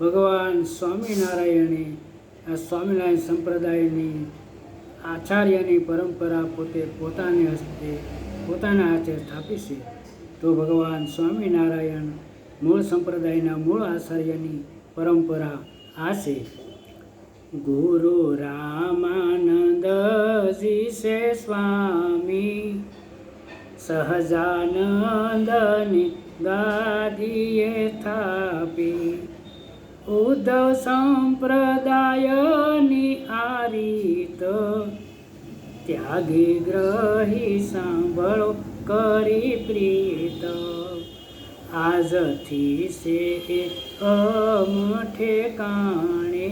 ભગવાન સ્વામિનારાયણે આ સ્વામિનારાયણ સંપ્રદાયની આચાર્યની પરંપરા પોતે પોતાને હસ્તે પોતાના હાથે સ્થાપી છે. તો ભગવાન સ્વામિનારાયણ મૂળ સંપ્રદાયના મૂળ આચાર્યની પરંપરા આ છે. ગુરુ રામાનંદજી છે સ્વામી, સહજાનંદની ગાદીએ સ્થાપી. ઉદ્ધવ સંપ્રદાયની આ રીત. ત્યાગી ગ્રહી સાંભળો કરી પ્રીત. આજથી સે અમઠે કાણે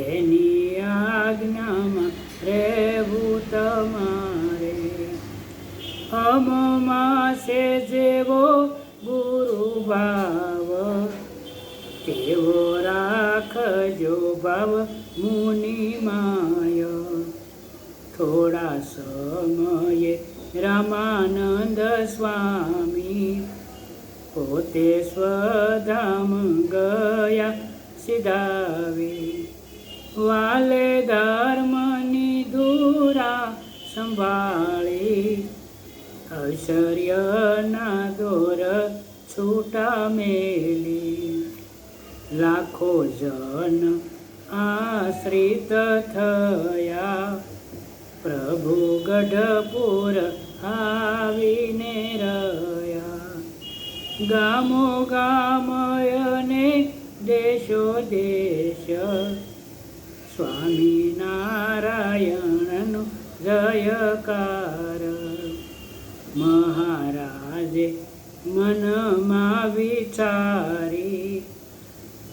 એની આજ્ઞામાં રહેવું તમારે. અમમાં છે જેવો ગુરુ ભાવ તેવો રાખજો ભાવ મુનિમાય થોડા સમયે રામાનંદ સ્વામી પોતે સ્વધામ ગયા સિધાવે વાલે ધર્મની ધૂરા સંભાળી. ઐશ્વર્યના દોર છૂટા મેલી. લાખો જન આશ્રિત થયા. પ્રભુ ગઢપુર આવીને રહ્યા. ગામો ગામયને દેશો દેશ. સ્વામિનારાયણનો જયકાર. મહારાજે મનમાં વિચારી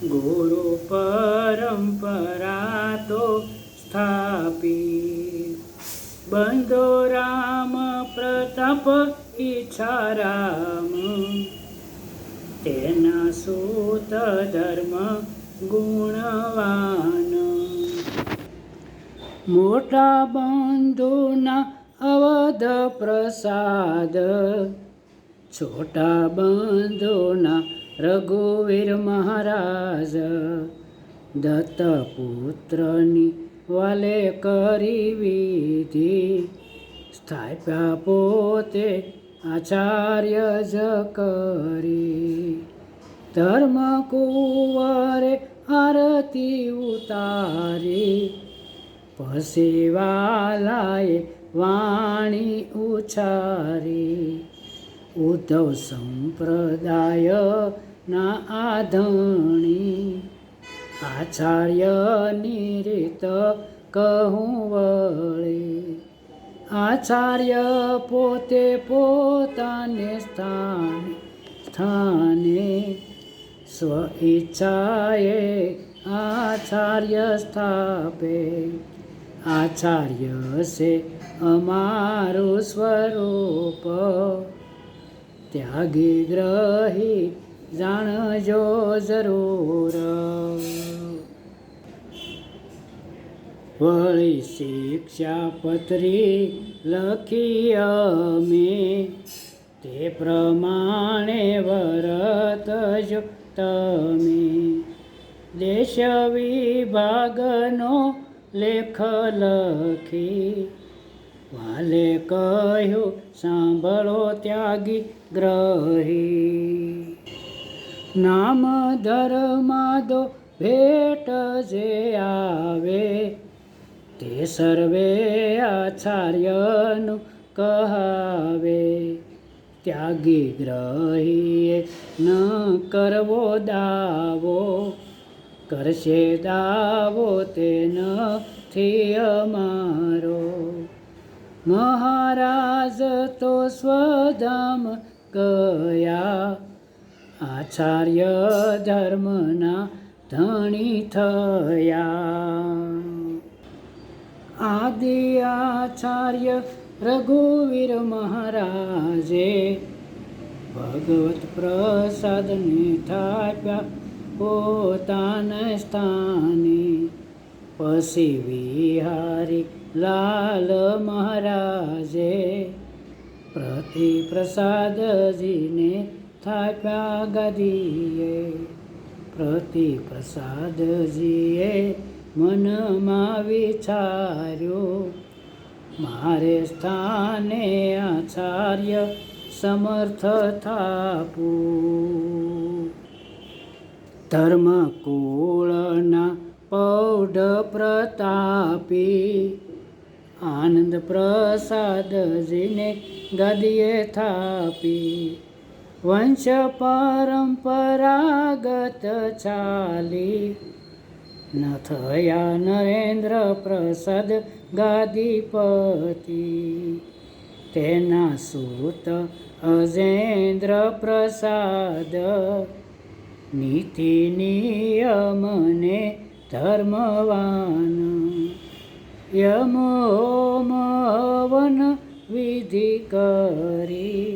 ગુરુ પરંપરા તો સ્થાપી. બંધો રામ, પ્રતાપ ઈચ્છા રામ તેના સૂત ધર્મ ગુણવાન. મોટા બંધુના અવધ પ્રસાદ, છોટા બંધુના રઘુવીર મહારાજ, દત્તપુત્રની વાલે કરી વિધિ. સ્થાપ્યા પોતે આચાર્ય જ કરી. ધર્મ કુંવરે આરતી ઉતારી. પછી વાણી ઉચ્ચારી ઉદ્ધવ સંપ્રદાય ના આધણી. આચાર્યની રીત કહું વળી. આચાર્ય પોતે પોતાને સ્થાને સ્થાને. સ્વ ઈચ્છાએ આચાર્ય સ્થાપે. આચાર્ય છે અમારું સ્વરૂપ. ત્યાગી ગ્રહી જાણજો જરૂર વળી શિક્ષાપત્રી લખી અમે તે પ્રમાણે વરતજો તમે દેશ વિભાગનો લેખ લખી વાલે કહ્યું, સાંભળો ત્યાગી ગ્રહી. નામ ધર્માદો ભેટ જે આવે, તે સર્વે આચાર્યનું કહાવે. ત્યાગી ગ્રહીએ ન કરવો દાવો, કરશે દાવો તે નથી અમારો મહારાજ તો સ્વધામ ગયા આચાર્ય ધર્મના ધણી થયા. આદિ આચાર્ય રઘુવીર મહારાજે ભગવત પ્રસાદને થાપ્યા પોતાના સ્થાને પછી વિહારી લાલ મહારાજે પ્રતિ પ્રસાદજીને થાપ્યા ગદીએ. પ્રતિ પ્રસાદજીએ મનમાં વિચાર્યું, મારે સ્થાને આચાર્ય સમર્થ થાપું. ધર્મકુળના પૌઢ પ્રતાપી આનંદ પ્રસાદજીને ગદીએ થાપી. વંશ પરંપરાગત ચાલી ન થયા નરેન્દ્ર પ્રસાદ ગાદીપતિ. તેના સૂત અજેન્દ્ર પ્રસાદ નીતિ નિયમને ધર્મવાન યમોમવન વિધિ કરી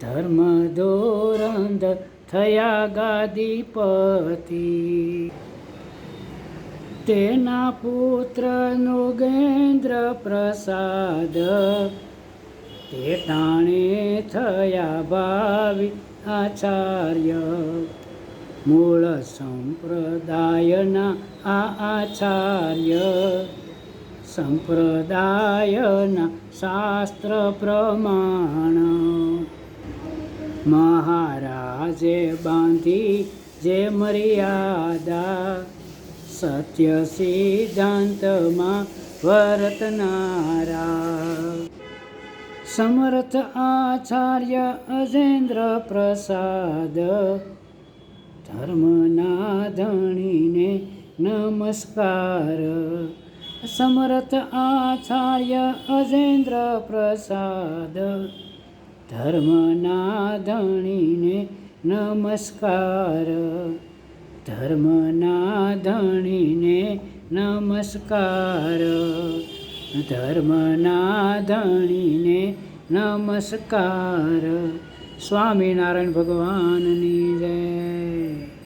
ધર્મ દોરંદ થયા ગાદીપતિ તેના પુત્ર નોગેન્દ્ર પ્રસાદ તે તાણે થયા ભાવિ આચાર્ય મૂળ સંપ્રદાયના આ આચાર્ય સંપ્રદાયના શાસ્ત્ર પ્રમાણ. મહારાજે બાંધી જે મર્યાદા સત્ય સિદ્ધાંતમાં વર્તનારા. સમર્થ આચાર્ય અજેન્દ્ર પ્રસાદ ધર્મના ધણીને નમસ્કાર. સમર્થ આચાર્ય અજેન્દ્ર પ્રસાદ. ધર્મના ધણીને નમસ્કાર. ધર્મના ધણીને નમસ્કાર. ધર્મના ધણીને નમસ્કાર. સ્વામિનારાયણ ભગવાનની જય.